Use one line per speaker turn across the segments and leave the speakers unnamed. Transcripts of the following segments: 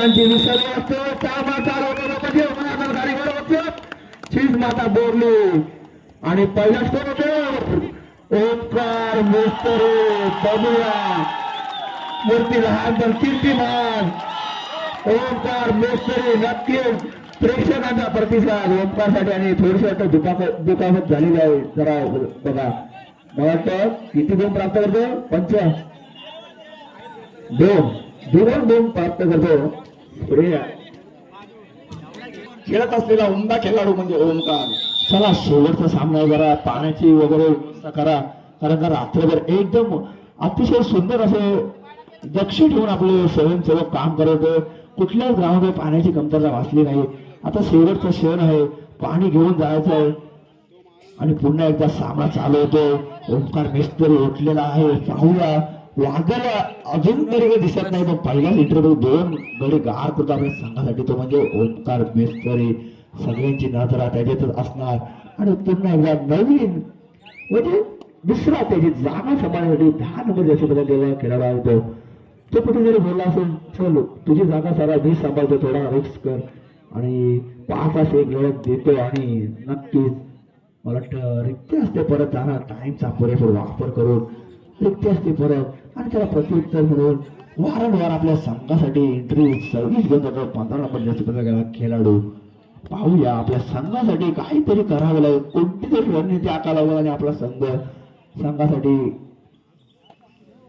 त्यांची विसरली असतो. त्या माता रोडमध्ये मनात गाडीवर होतो चीज माता बोरली आणि पहिला स्टोर होतो. ओंकार मोस्तरे बघूया मूर्ती लहान पण कीर्तीमान. ओंकार मोस्तरे नक्कीच प्रेक्षकांचा प्रतिसाद. ओंकारसाठी आणि थोडीशी आता दुखापत दुखापत झालेली आहे. जरा बघा. मला वाटतं किती गुण प्राप्त करतो? पंच. दोन. दोन दोन प्राप्त करतो. पुढे या.
खेळत असलेला उमदा खेळाडू म्हणजे ओमकार
चला शेवटचा सामना करा पाण्याची वगैरे व्यवस्था करा. कारण का रात्रभर एकदम अतिशय सुंदर असे दक्ष ठेवून आपले स्वयंसेवक काम करत कुठल्याच गावामध्ये पाण्याची कमतरता वाचली नाही. आता शेवटचा क्षण आहे. पाणी घेऊन जायचं आहे. आणि पुन्हा एकदा सामना चालू होतो. ओंकार मिस्त्री उठलेला आहे. पाहूया. वाघाला अजून तरी काही दिसत नाही. पण पहिल्याच इंटरव्ह्यू दोन गडी गार करतो आपल्या संघासाठी तो म्हणजे ओंकार मिस्त्री सगळ्यांची नजरा त्याच्यातच असणार. आणि पुन्हा एकदा नवीन म्हणजे दुसरा त्याची जागा सांभाळण्यासाठी दहा नंबर जसे बदललेला खेळाडू आहे तो. तो कुठेतरी बोलला असेल चल तुझी जागा सारा मी सांभाळतो थोडा रिक्स कर. आणि पाच तास एक लढत देतो आणि नक्कीच मला वाटतं रिक्त असते परत जाणार. टाईमचा पुरेपूर वापर करून रिक्त असते परत. आणि त्याला प्रत्युत्तर म्हणून वारंवार आपल्या संघासाठी एंट्री सर्व्हिस घेऊन पंधरा नंबर जास्त गेला खेळाडू. पाहूया आपल्या संघासाठी काहीतरी करावं लागेल. कोणती तरी रणनीती आकाला लागेल आणि आपला संघ संघासाठी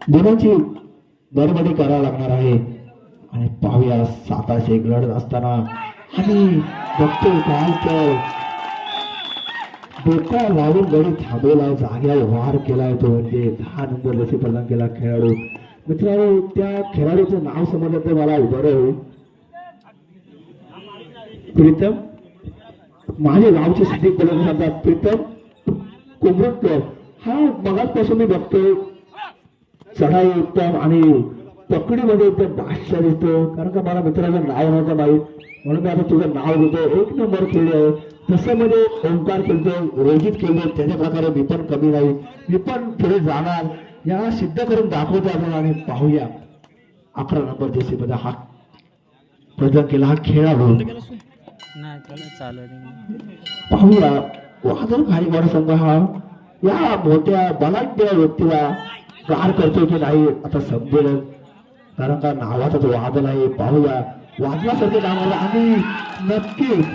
गुणांची बरोबरी करावं लागणार आहे. आणि पाहूया साताशे एक लढत असताना आणि बघतोय काय तर डोका लावून गडी थांबवला जाग्यावर वार केलाय तो म्हणजे दहा नंबर जसे प्रदान केला खेळाडू. मित्रांनो त्या खेळाडूचं नाव समजलं तर मला बरं होईल. प्रीतम माझे गावचे सिद्धी बोलत सांगतात प्रीतम कुमरटकर हा मगापासून मी बघतोय. चढाई उत्तम आणि पकडीमध्ये एकदम बादशाह दिसतो. कारण का मला मित्राचं नाव नव्हतं माहीत. म्हणून मी आता तुझं नाव घेतो. एक नंबर खेळले तसं मध्ये ओंकार खेळतो रोजित खेळतो त्याच्या प्रकारे मी पण कमी नाही. मी पण पुढे जाणार. या सिद्ध करून दाखवतो आपण आणि पाहूया. अकरा नंबर देशी मध्ये हा. प्रदान केला हा खेळाडू. पाहूया. वादळ गायकवाड संघ हा. या मोठ्या बलाढ्य व्यक्तीला गार करतो की नाही आता समजेल कारण का नावाचाच वादळ आहे. पाहूया. वाजवासाठी नाव आणि नक्कीच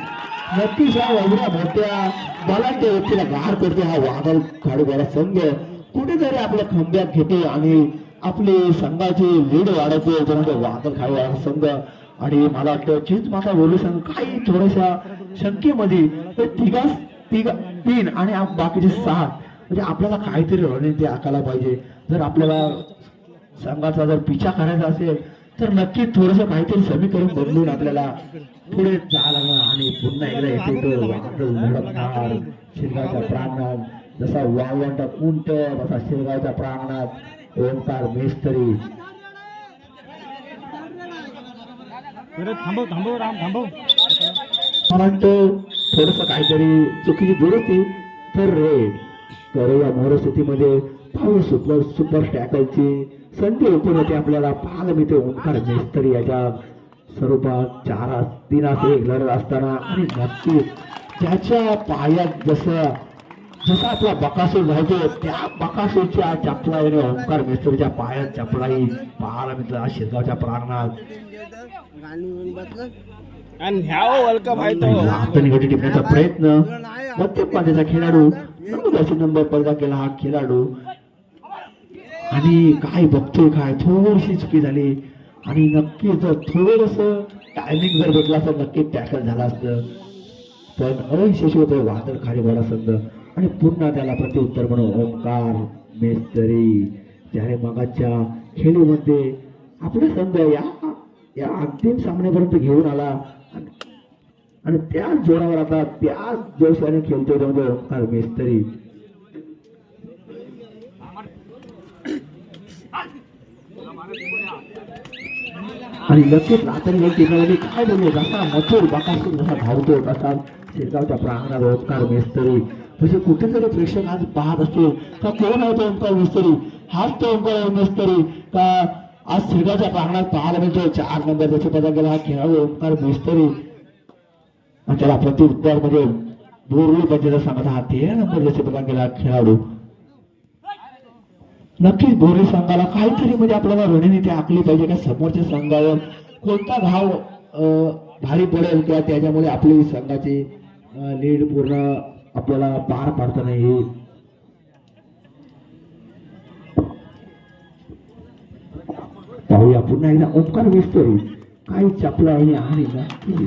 नक्कीच या एवढ्या मोठ्या बलाढ्य व्यक्तीला गार करते हा वादळ खाडूबाला संघ. कुठेतरी आपल्या खंब्यात घेते आणि आपली संघाची लीड वाढवतो तो वादळ खाडूबाला संघ. आणि मला वाटतं चीज माता बोलू सांग काही थोड्याशा शंकेमध्ये तिघा तिघा तीन आणि बाकीचे सात म्हणजे आपल्याला काहीतरी रणनीती आखायला पाहिजे. जर आपल्याला संघाचा जर पिछा करायचा असेल तर नक्की थोडस काहीतरी समीकरण बदलून आपल्याला पुढे जावं लागणार आणि पुन्हा एकदा येते शिरगावच्या प्रांगणात. जसा वाळवंटात उंट तसा शिरगावच्या प्रांगणात. ओंकार मेस्तरी.
थांबव थांबव राम थांबव.
मला वाटतं थोडस काहीतरी चुकीची दुरुस्ती. तर रेड करूया मोरस्थितीमध्ये. पाहू सुपर सुपर टॅकलची. संधी ओपन होते आपल्याला पाहायला मिळते. ओंकार मेस्तरी याच्या स्वरूपात चार तीन असे एक लढत असताना आणि नक्की त्याच्या पायात जसं जसा आपला बकासूर घालतो त्या बकासूरच्या चपलाईने ओंकार मेस्तरीच्या पायात चपलाई पाहायला मिळतं. आज शिरगावच्या प्रांगणात
आणि तो
टिपण्याचा प्रयत्न मध्यम पाण्याचा खेळाडू नंबर पडदा केला हा खेळाडू. आणि काय बघतोय काय? थोडीशी चुकी झाली. आणि नक्की जर थोडस टायमिंग जर भेटला असतं नक्की टॅकल झाला असतं. पण अयशस्वी होतं वादळ खाली गोडा असत आणि पुन्हा त्याला प्रत्युत्तर म्हणून ओंकार मेस्तरी त्याने मगाच्या खेळीमध्ये आपला संघ या या अंतिम सामन्यापर्यंत घेऊन आला. आणि- त्याच जोरावर आता त्याच जोशाने खेळतोय त्यामध्ये म्हणजे ओंकार मेस्तरी. आणि लगेच रात्री टिकाणी काय बोललो? जसा मथुर बाकासून जसा धावतो तसा शेगावच्या प्रांगणात ओंकार मेस्तरी. म्हणजे कुठेतरी प्रेक्षक आज पाहत असतील का कोण आहे तो ओंकार मिस्तरी? हाच तो ओंकार मिस्तरी. का आज शेगावच्या प्रांगणात पाहायला मिळतो चार नंबर त्याच्या पदा गेला हा खेळाडू ओंकार मिस्तरी. आणि त्याला प्रत्युत्तर म्हणजे बोरली पंचायत सांगत हा तेरा नंबर त्याच्या पदा गेला खेळाडू. नक्कीच बोरी संघाला काहीतरी म्हणजे आपल्याला रणनीती आखली पाहिजे का समोरच्या संघावर कोणता भाव भारी पडेल किंवा त्याच्यामुळे आपली संघाची लीड पूर्ण आपल्याला पार पाडता नाही येईल? पाहूया. पुन्हा एकदा ओंकार विस्तरी काही चपला आहे आणि नक्की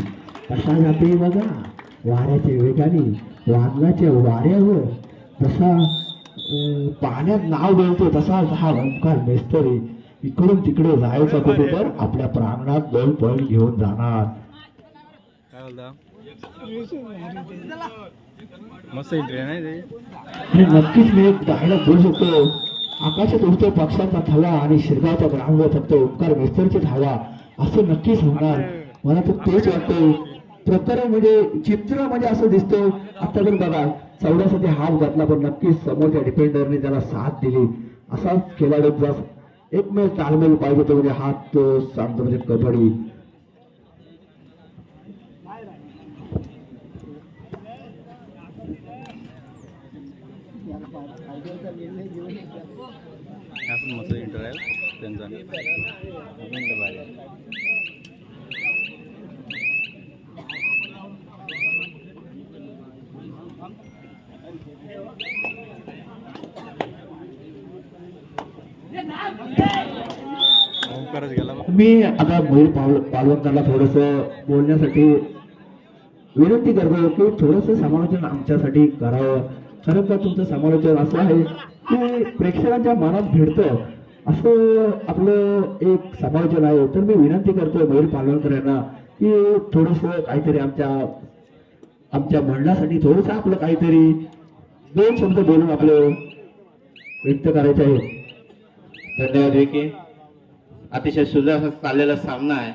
कसा जाते बघा? वाऱ्याच्या वेगाने वादळाच्या वाऱ्यावर. तसा पाण्यात नाव गळतो तसा हा ओंकार मेस्तरी इकडून तिकडे जायचा कुठे तर आपल्या प्रांगणात दोन पॉईंट घेऊन जाणार. नक्कीच मी डायलॉग बोलू शकतो. आकाशात उडतो पक्षांचा थवा आणि शिरगावच्या ग्राउंडवर फक्त ओंकार मेस्तरची धावा असं नक्कीच होणार. मला तर तेच वाटतं प्रकरण म्हणजे चित्र म्हणजे असं दिसतं. आता तर बघा चौड्यासाठी हात घातला पण नक्कीच समोरच्या डिफेंडरने त्याला साथ दिली. असाच खेळाडूचा एकमेव ताळमेल पाहिजे तो म्हणजे हात सांगतो म्हणजे कबड्डी.
मस्त त्यांचा मिनिट भारी आहे. ओंकारच गेला बा.
मी आता मयूर पालवंतांना थोडस बोलण्यासाठी विनंती करतो की थोडस समालोचन आमच्यासाठी करावं. खरं तर तुमचं समालोचन असं आहे की प्रेक्षकांच्या मनात भिडतं. असं आपलं एक समालोचन आहे. तर मी विनंती करतो मयूर पालवणकर यांना की थोडस काहीतरी आमच्या आमच्या म्हणण्यासाठी थोडस आपलं काहीतरी दोन शब्द बोलून आपलं व्यक्त करायचं आहे.
धन्यवाद विकी. अतिशय सुंदर असा चाललेला सामना आहे.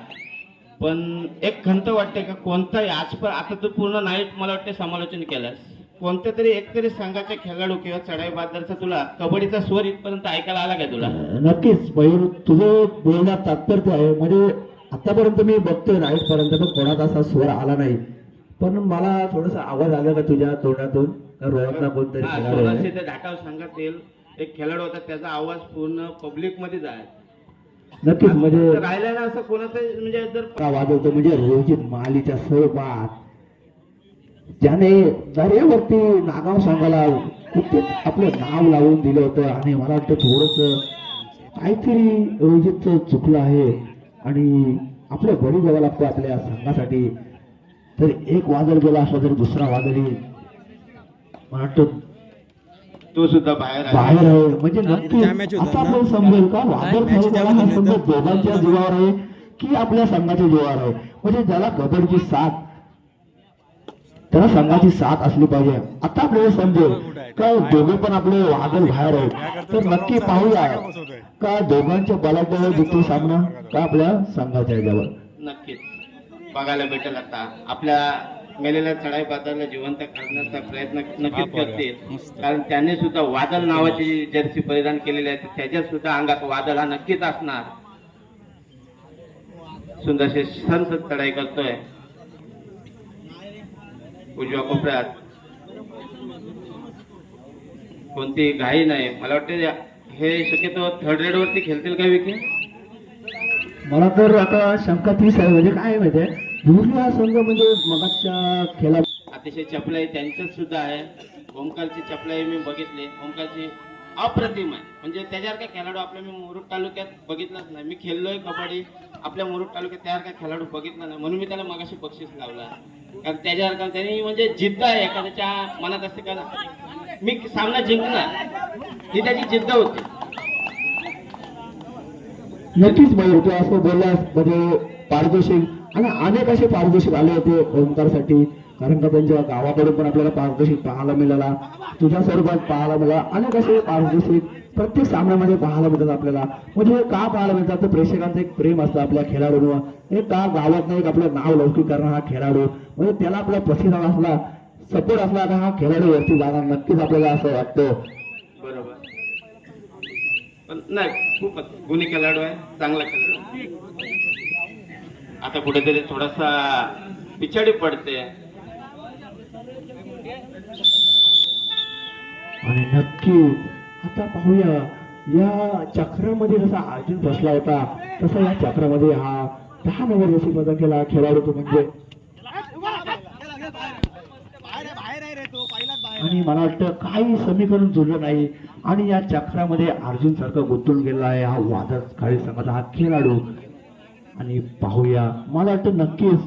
पण एक खंत वाटते का कोणताही आज पण आता तू पूर्ण नाईट मला वाटते समालोचन केलंस. कोणत्या तरी एक तरी संघाचा खेळाडू किंवा चढाई बादलचा तुला कबड्डीचा स्वर इथपर्यंत ऐकायला आला का तुला?
नक्कीच मयूर तुझं बोलण्यात तात्पर्य आहे. म्हणजे आतापर्यंत मी बघतोय नाईट पर्यंत पण कोणाचा असा स्वर आला नाही. पण मला थोडासा आवाज आला का तुझ्या तोंडातून? का रोहतला कोणतरी
हा,
खेळाडू
सोळाशे एक खेळाडू होता त्याचा आवाज पूर्ण पब्लिक मध्येच आहे
नक्कीच म्हणजे
राहिला ना असं कोणाचं म्हणजे जर
वाजवतो म्हणजे रोहित मालीच्या स्वरूपात ज्याने दर्यावरती नागाव संघाला कुठेच आपलं नाव लावून दिलं होतं आणि मला वाटतं थोडस काहीतरी रोहितचं चुकलं आहे आणि आपलं बळी द्यावं लागतं आपल्या संघासाठी. तर एक वादळ गेला असला तरी दुसरा वादळी मला वाटतं
तो सुद्धा बाहेर आहे.
बाहेर आहे. म्हणजे नक्की समजेल का? वादळ हा संघ? दोघांच्या जीवावर आहे की आपल्या संघाच्या जीवावर आहे? म्हणजे ज्याला कबड्डीची साथ त्याला संघाची साथ असली पाहिजे. आता आपल्याला समजेल का दोघे पण आपले वादळ बाहेर आहेत. तर नक्की पाहूया का दोघांच्या बलाढ्यावर जिंकतो सामना का आपल्या संघाच्या याच्यावर?
नक्कीच. बघायला भेटेल आता. आपल्या मेलेल्या चढाई बाजारला जिवंत करण्याचा प्रयत्न नक्कीच करतील. कारण त्याने सुद्धा वादळ नावाची जर्सी परिधान केलेली आहे. त्याच्यात सुद्धा अंगात वादळ हा नक्कीच असणार. सुंदरशी संत चढाई करतोय. उजव्या कोपऱ्यात. कोणती घाई नाही. मला वाटतं हे शक्यतो थर्ड रेड वरती खेळतील का विकी?
मला तर आता शंका तीच आहे. म्हणजे काय माहितीये हा संघ म्हणजे मगाच्या खेळा
अतिशय चपलाई त्यांच्याच सुद्धा आहे. ओमकारची चपलाई मी बघितली. ओमकारची अप्रतिम आहे. म्हणजे त्याच्यावर काय खेळाडू आपल्या मी मुरुड तालुक्यात बघितलाच नाही. मी खेळलोय कबड्डी. आपल्या मुरुड तालुक्यात त्यावर काय खेळाडू बघितला नाही. म्हणून मी त्याला मगाशी बक्षीस लावला. कारण त्याच्यावर का त्यांनी म्हणजे जिद्द आहे एखाद्याच्या मनात असते का मी सामना जिंकणार ही त्याची जिद्द होती.
नक्कीच असं बोललास म्हणजे पारितोषिक आणि अनेक असे पारितोषिक आले होते ओंकारसाठी. कारण का त्यांच्या गावाकडून पण आपल्याला पारितोषिक पाहायला मिळाला. तुझ्या स्वरूपात पाहायला मिळाला. अनेक असे पारितोषिक प्रत्येक सामन्यामध्ये पाहायला मिळतात आपल्याला. म्हणजे हे का पाहायला मिळतात? तर प्रेक्षकांचं एक प्रेम असतं आपल्या खेळाडूंवर. हे का गावात एक आपलं नाव लौकिक करणारा हा खेळाडू. म्हणजे त्याला आपला प्रतिसाद असला सपोर्ट असला का हा खेळाडू वरती जाणार? नक्कीच आपल्याला असं वाटतं.
बरोबर. नाही खूपच गुन्हे खेळाडू आहे. चांगला खेळाडू आता कुठेतरी थोडासा पिछाडी पडते.
आणि नक्की आता पाहूया या चक्रामध्ये जसा अर्जुन बसला होता तसा या चक्रामध्ये हा दहा नंबर जशी पदक केला खेळाडू तो म्हणजे आणि मला वाटतं काही समीकरण जुळलं नाही. आणि या चक्रामध्ये अर्जुन सारखं गुंतून गेला आहे. हा वादळ काळी संघाचा हा खेळाडू. आणि पाहूया. मला वाटतं नक्कीच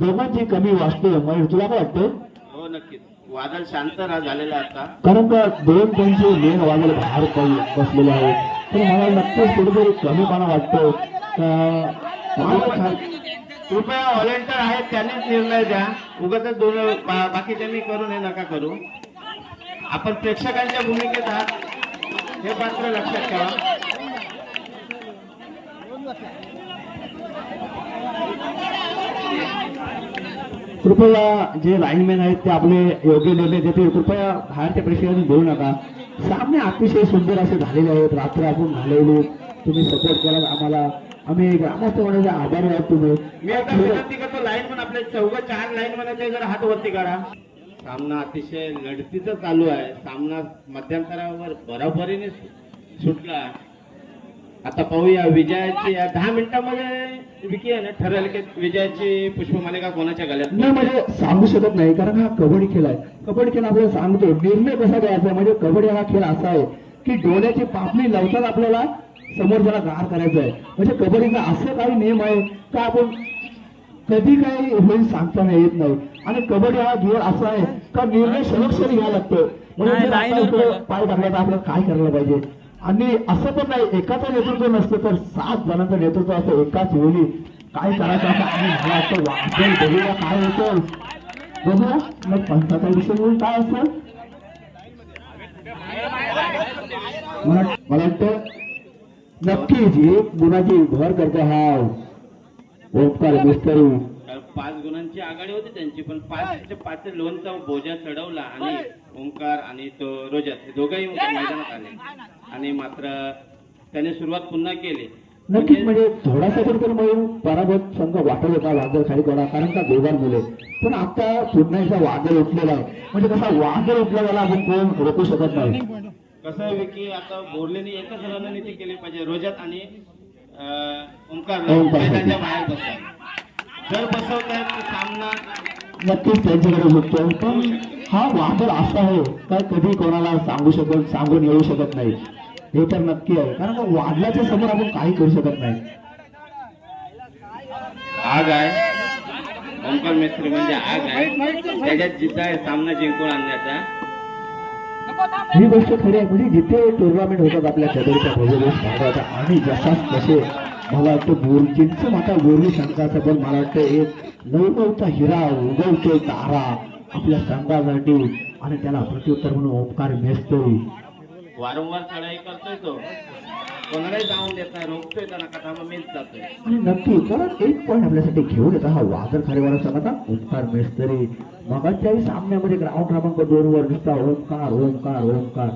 दोघांची कमी वाचते मयूर. तुला काय वाटतं
हो नक्कीच. वादळ शांत झालेला आता.
कारण का दोन त्यांचे मेन वाजले बाहेर बसलेले आहेत. तर मला नक्कीच कुठेतरी कमीपणा वाटतो
कृपया व्हॉलेंटियर आहेत त्यांनीच निर्णय द्या. उगाच दोन बा- बाकीच्यांनी करू नये नका करू. आपण प्रेक्षकांच्या भूमिकेत आहात. हे मात्र लक्षात ठेवा.
कृपया जे लाईनमॅन आहेत ते आपले योग्य निर्णय देतील. कृपया बाहेरच्या प्रेक्षकांनी देऊ नका. सामने अतिशय सुंदर असे झालेले आहेत. रात्र आपण घालवली. तुम्ही सपोर्ट केला आम्हाला. आम्ही ग्रामस्थ होण्याचे आभारी आहोत तुम्ही.
मी आता विनंती करतो लाईन पण आपले चौघ चार लाईन मनाचे जरा हात वरती करा सामना अतिशय लढतीचा चालू आहे. सामना मध्यंतरावर बरोबरीने सुटला. आता पाहूया विजयाची या दहा मिनिटांमध्ये विकी आहे ना ठरेल की विजयाची पुष्पमालिका कोणाच्या गळ्यात?
नाही म्हणजे सांगू शकत नाही कारण हा कबड्डी खेळ आहे. कबड्डी खेळ आपल्याला सांगतो निर्णय कसा द्यायचा म्हणजे कबड्डी हा खेळ असा आहे की डोळ्याची पापणी लावताच आपल्याला समोरच्याला गार करायचं आहे. म्हणजे कबड्डीचा असं काही नियम आहे का आपण कधी काही होईल सांगताना येत नाही. आणि कबड्डी हा खेळ असा आहे का निर्णय क्षणोक्षणी घ्यावा लागतो. म्हणजे जर इकडे पाय टाकला तर आपल्याला काय करायला पाहिजे? आणि असं पण नाही एकाचं नेतृत्व नसतं तर सात जणांचं नेतृत्व असतं एकाच वेळी. काय करायचं असं आणि मला वाचन बघूया काय होतं. बघूया. मग पंचाचा विषय म्हणून काय असं मला वाटतं नक्कीच एक गुणाची भर करतो हा. ओंकार मिस्टरी
गुणांची आघाडी होती त्यांची पण पाच पाच लोणचा बोजा चढवला आणि ओंकार आणि तो रोजत हे दोघंही मैदानात आले. आणि मात्र त्याने सुरुवात पुन्हा केली.
नक्कीच म्हणजे थोडासा तरी तर मग पराभूत संघ वाटत होता वादळ खाली पडा कारण का दोघांमुळे. पण आता पुन्हा एकदा वादळ उठलेला आहे. म्हणजे कसा वादळ उठलेला आपण कोण रोखू शकत नाही.
कसं आहे की आता बोरलेने एकच रणनीती केली पाहिजे रोजत आणि ओंकार. बाहेर बसतात. जर बसवतायत तर सामना
नक्कीच त्यांच्याकडे झुकतो पण हा वादळ असा आहे काय कधी कोणाला सांगू शकत सांगून येऊ शकत नाही. हे तर नक्की आहे. कारण वादळाच्या समोर आपण काही करू शकत नाही.
आग आहे. ओंकार मिस्त्री म्हणजे आग आहे. त्याच्यात जिद्द आहे सामना जिंकून आणण्याचा.
ही गोष्ट खरी आहे. म्हणजे जिथे टुर्नामेंट होतात आपल्या कबड्डीच्या भोजनेश भागात आणि जसाच तसे मला वाटतं बोरजींचं माता बोरली संघाचं पण मला वाटतं एक नवनवता हिरा उगवतोय तारा आपल्या संघासाठी आणि त्याला प्रत्युत्तर म्हणून ओंकार मेस्तोय
वारंवार चढाई करतोय तो. कोणालाही जाऊन देत नाही रोखतोय त्यांना कथा मग मीच जातोय.
आणि नक्की कारण एक पॉईंट आपल्यासाठी घेऊन येतो हा वादळ खारेवाला संघाचा ओंकार मेस्तरी मगाच्याही सामन्यामध्ये ग्राउंड क्रमांक दोन वर दिसता ओंकार ओंकार ओंकार.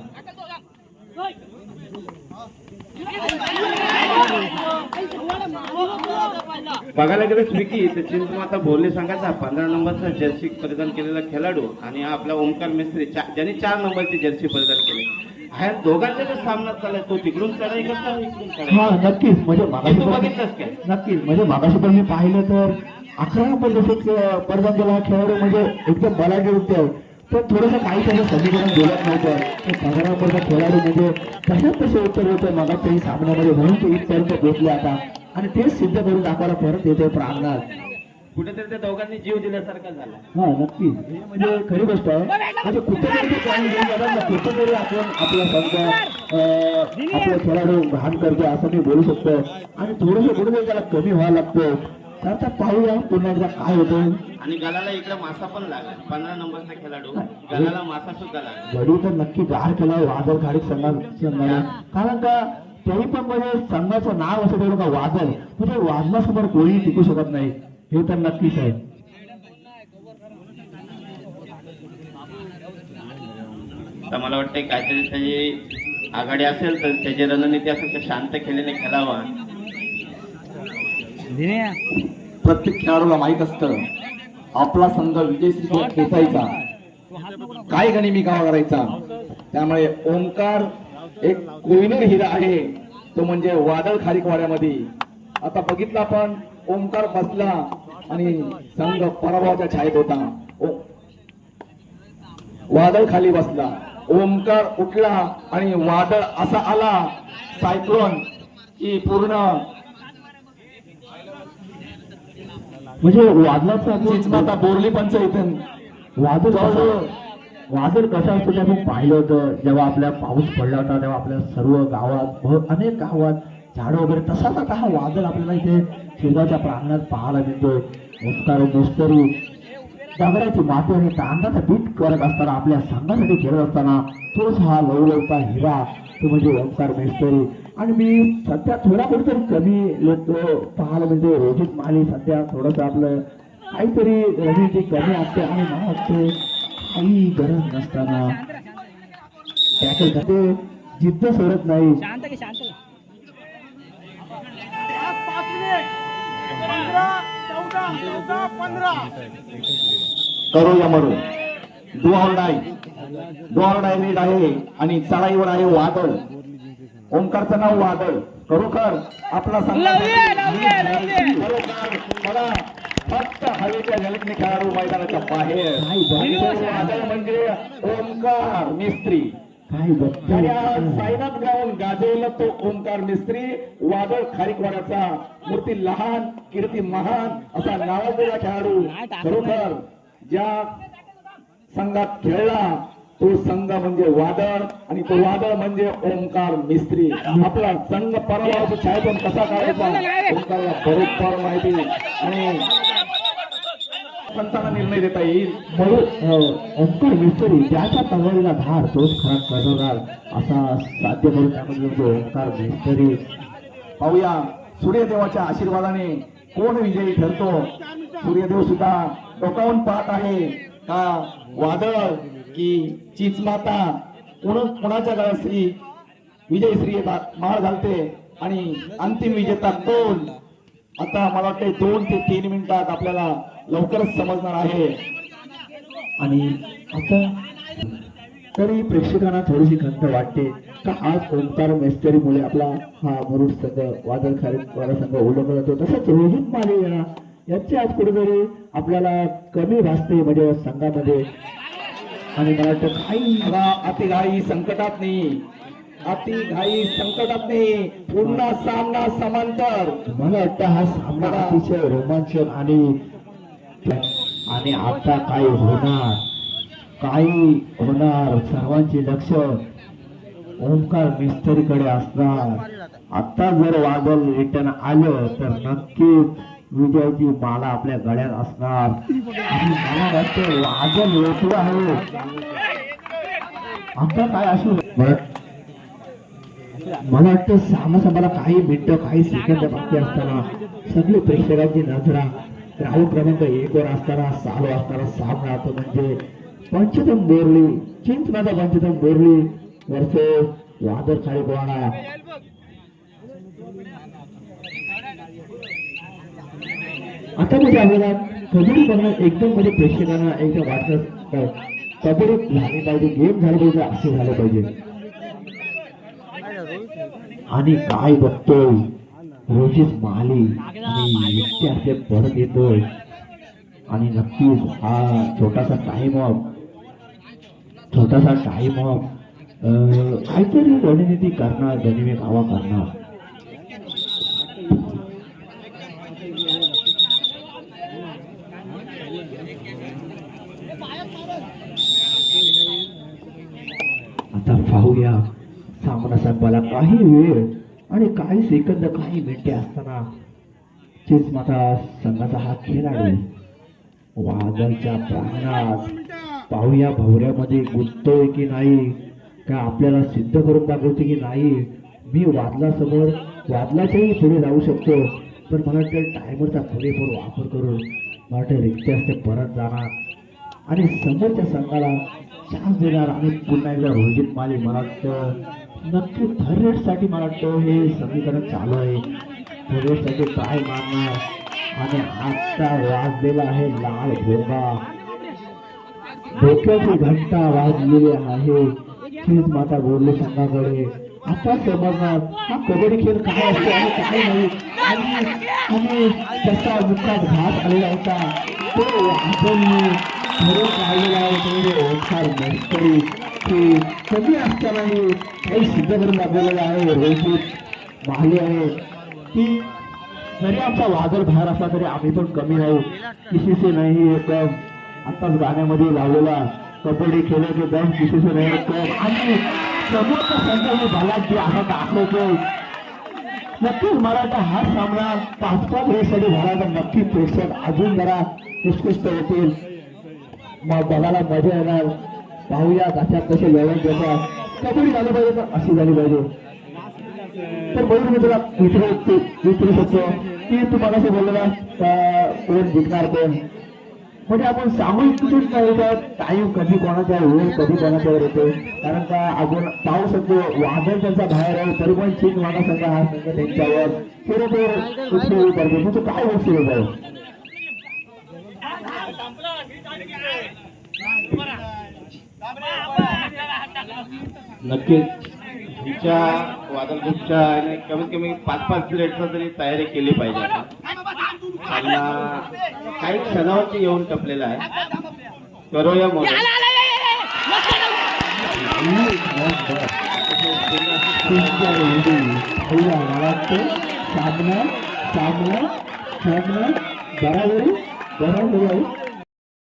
बघायला गेलं विकी तर चिंचमाता बोरले संघाचा पंधरा नंबरचा जर्सी परिधान केलेला खेळाडू आणि आपला ओंकार मिस्त्री ज्यांनी चार नंबरची जर्सी परिधान केली. ह्या दोघांचा जो सामना चाललाय तो तिकडून चढाई करतो इकडून चढाई?
हा नक्कीच. म्हणजे मागाशी
तू
पण-
बघितलंस काय?
नक्कीच. म्हणजे मागाशी पण मी पाहिलं तर अकरा नंबर जसं स्पर्धा केला हा खेळाडू म्हणजे एकदम बलाढ्य होते तर थोडंसं काही त्याचं समीकरण बोलत नव्हतं. तर पंधरा नंबरचा खेळाडू म्हणजे कशात तसे उत्तर होतं मागाच्याही सामन्यामध्ये म्हणून ते इथपर्यंत पोहोचले आता. आणि तेच सिद्ध करून दाखवायला परत येते प्रांगणात
कुठेतरी त्या दोघांनी जीव दिल्यासारखा झाला.
हा नक्कीच. हे म्हणजे खरी गोष्ट आहे. म्हणजे कुठेतरी ते पॉईंट घेऊन जातात ना कुठेतरी आपण आपला संघ आपला खेळाडू घाण करतो असं मी बोलू शकतो. आणि थोडंसं कुठेतरी त्याला कमी व्हायला लागतो. तर आता पाहूया पुन्हा एकदा काय होतं
आणि गलाला इकडे मासा पण लागला. पंधरा नंबरचा खेळाडू. गलाला मासा सुद्धा लागला.
गडी तर नक्की गार केला वादळ खाडी संघा संघाला. कारण का तरी पण म्हणजे संघाचं नाव असं ठेवलं का वादळ म्हणजे वादळासमोर कोणी टिकू शकत नाही. हे तर नक्कीच आहे.
तर मला वाटतं काहीतरी त्याची आघाडी असेल तर त्याची रणनीती असेल तर शांत खेळीने खेळावा.
प्रत्येक खेळाडूला माहीत असतं आपला संघ विजयश्री खेचायचा. काय गणी मी गावा करायचा? त्यामुळे ओंकार एक कोहिनूर हिरा आहे. तो म्हणजे वादळ खारीकवाड्यामध्ये. आता बघितला आपण ओंकार बसला आणि संघ पराभवाच्या छायेत होता. वादळ खाली बसला. ओंकार उठला आणि वादळ असा आला सायक्लोन की पूर्ण
म्हणजे वादळाचा
बोरली पंचायतन
वादळ वादळ कशा असतं ते आपण पाहिलं होतं. जेव्हा आपल्या पाऊस पडला होता तेव्हा आपल्या सर्व गावात अनेक गावात झाडं वगैरे तसाच आता हा वादळ आपल्याला इथे शिरगावच्या प्रांगणात पाहायला मिळतोय उपकार मुस्तरी दगडाची माती आणि तांदाचा पीठ करत असताना आपल्या संघासाठी खेळत असताना तोच हा लवलवता हिरा तो म्हणजे ओंकार मेस्तरी. आणि मी सध्या थोडा कुठेतरी कमी येतो पाहायला मिळते. रोजित माली सध्या थोडंसं आपलं काहीतरी रणनीती कमी असते आणि मला वाटते काही गरज नसताना टॅकल करते. जिद्द सोडत नाही.
शांत की शांत
करो या मरो. डोआर डाय. डाय नीट आहे आणि चढाईवर आहे वादळ. ओंकारचं नाव वादळ. खरोखर आपला संघ फक्त हवेच्या झलकने खेळाडू मैदानाच्या बाहेर. म्हणजे ओंकार मिस्त्री. साईनाथ गाऊन गाजवलं तो ओंकार मिस्त्री. वादळ खारीकवाड्याचा मूर्ती लहान कीर्ती महान असा नावाजलेला खेळाडू. खरोखर ज्या संघात खेळला तो संघ म्हणजे वादळ आणि तो वादळ म्हणजे ओंकार मिस्त्री. आपला संघ छायापण कसा काढायचा? ओंकारला बरोबर माहिती. आणि पंचांना निर्णय देता येईल.
म्हणून ओंकार मिस्त्री ज्याच्या तलवारीला धार तोच खरा करणार असा साध्य करून त्यामध्ये जो ओंकार मिस्त्री.
पाहूया सूर्यदेवाच्या आशीर्वादाने कोण विजयी ठरतो? सूर्यदेव सुद्धा डोकावून पाहत आहे. का वादळ की चिचमाता? कोण कोणाच्या गळ्यात श्री विजय श्री माळ घालते? आणि अंतिम विजेता कोण? आता मला वाटते दोन ते तीन मिनिटात आपल्याला लवकरच समजणार आहे.
आणि आता तरी प्रेक्षकांना थोडीशी खंत वाटते का आज ओंकार मेस्तरीमुळे आपला हा मुरुड संघ वादळ खारीवाडा संघ ओळखला जातो तसंच रोहित माले येणार याची आज कुठेतरी आपल्याला कमी भासते म्हणजे संघामध्ये. आणि मला वाटतं काही
अति घाई संकटात नाही. अतिघाई संकटात नाही. पूर्ण सामना समांतर.
मला वाटतं हा सामना अतिशय रोमांचक आणि आणि आता काय होणार? काय होणार? सर्वांचे लक्ष ओंकार मिस्त्रीकडे असणार. आता जर वादळ रिटर्न आलं तर नक्कीच विजयाची माला आपल्या गळ्यात असणार. आणि मला वाटतं वादळ येतो आहे. आता काय असू मला वाटतं सामना सामना काही मिनिटं काही सेकंद बाकी असताना सगळे प्रेक्षकांची नजरा राहू क्रमांक एक वर असताना चालू असताना सामना तो म्हणजे पंचतम बोरली चिंचनाचा पंचतम बोरली वर्सेस वादळ कोणा आता म्हणजे आपल्याला कबड्डी बघणं एकदम म्हणजे प्रेक्षकांना एकदम वाटत कबड्डी झाली पाहिजे गेम झालं पाहिजे असे झालं पाहिजे. आणि काय बघतोय? रोजीच माली आणि एकटे असे परत येतोय आणि नक्कीच हा छोटासा टाइम ऑफ छोटासा टाइम ऑफ काहीतरी रणनीती करणार गणिमे गावा करणार. आता पाहूया सामना संपाला काही वेळ. आणि काही सेकंद काही मिनिटे असताना चेस माता संघाचा हा खेळाडू वादळच्या प्रांगणात पाहूया भवऱ्यामध्ये गुंततोय की नाही का आपल्याला सिद्ध करून दाखवते की नाही. मी वादलासमोर वादलाच्याही पुढे जाऊ शकतो पण मला वाटतं टायमरचा पुरेपूर वापर करून मला वाटतं रिक्त असते परत जाणार. आणि समोरच्या संघाला चान्स देणार आणि पुन्हा एकदा रोहित माली मला वाटतं नक्की थर्ड रेटसाठी मला वाटतं हे समीकरण चालू आहे. थर्ड काय साठी मारणार आणि आजचा वाजलेला आहे लाल भोगा डोक्याची घंटा वाजलेली आहे. तीच माता बोलले संघाकडे. आता समजणार हा कबड्डी खेळ काय असतो आणि काय नाही? आणि आणि त्याचा मुखात घात आलेला होता. तो आपण खरं काढलेला आहे. म्हणजे ओंकार मस्करी की कमी असतानाही काही सिद्ध करून दाखवलेलं आहे रोहित वाहली आहे की जरी आमचा वादळ बाहेर असला तरी आम्ही पण कमी राहू. किसी नाही एकदम आत्ताच गाण्यामध्ये लावलेला कबड्डी खेळले की दम किसी नाही एकदम आणि समोरचा संघ झाला जे आता दाखवतो नक्कीच मराठा हा सामना पाच पाच वेळेसाठी झाला तर नक्की प्रेक्षक अजून जरा उत्कृष्ट होतील. मग बघायला मजा येणार. पाहूया कशा कसे व्यवहार देतात कबड्डी झाली पाहिजे तर अशी झाली पाहिजे. तर बरोबर मी तुला विचारू विचारू शकतो. की तू मला बोललेला कोण जिंकणार कोण? म्हणजे आपण सामूहिक कुठून काय टाईम कधी कोणाच्या वेळ कधी कोणाच्या येतो कारण का आपण पाहू शकतो वादळ त्यांचा बाहेर आहे तरी पण चीन वाटा संघ हा संघ त्यांच्यावर खरोखर उत्सव करतो तुझं काय गोष्टी होत आहे
नक्कीच. हिच्या वादळ ग्रुपच्या आणि कमीत कमी पाच पाच प्लेटचं तरी तयारी केली पाहिजे. त्यांना काही क्षणावरती येऊन टपलेला आहे. करूया
सामना सामना बराबरी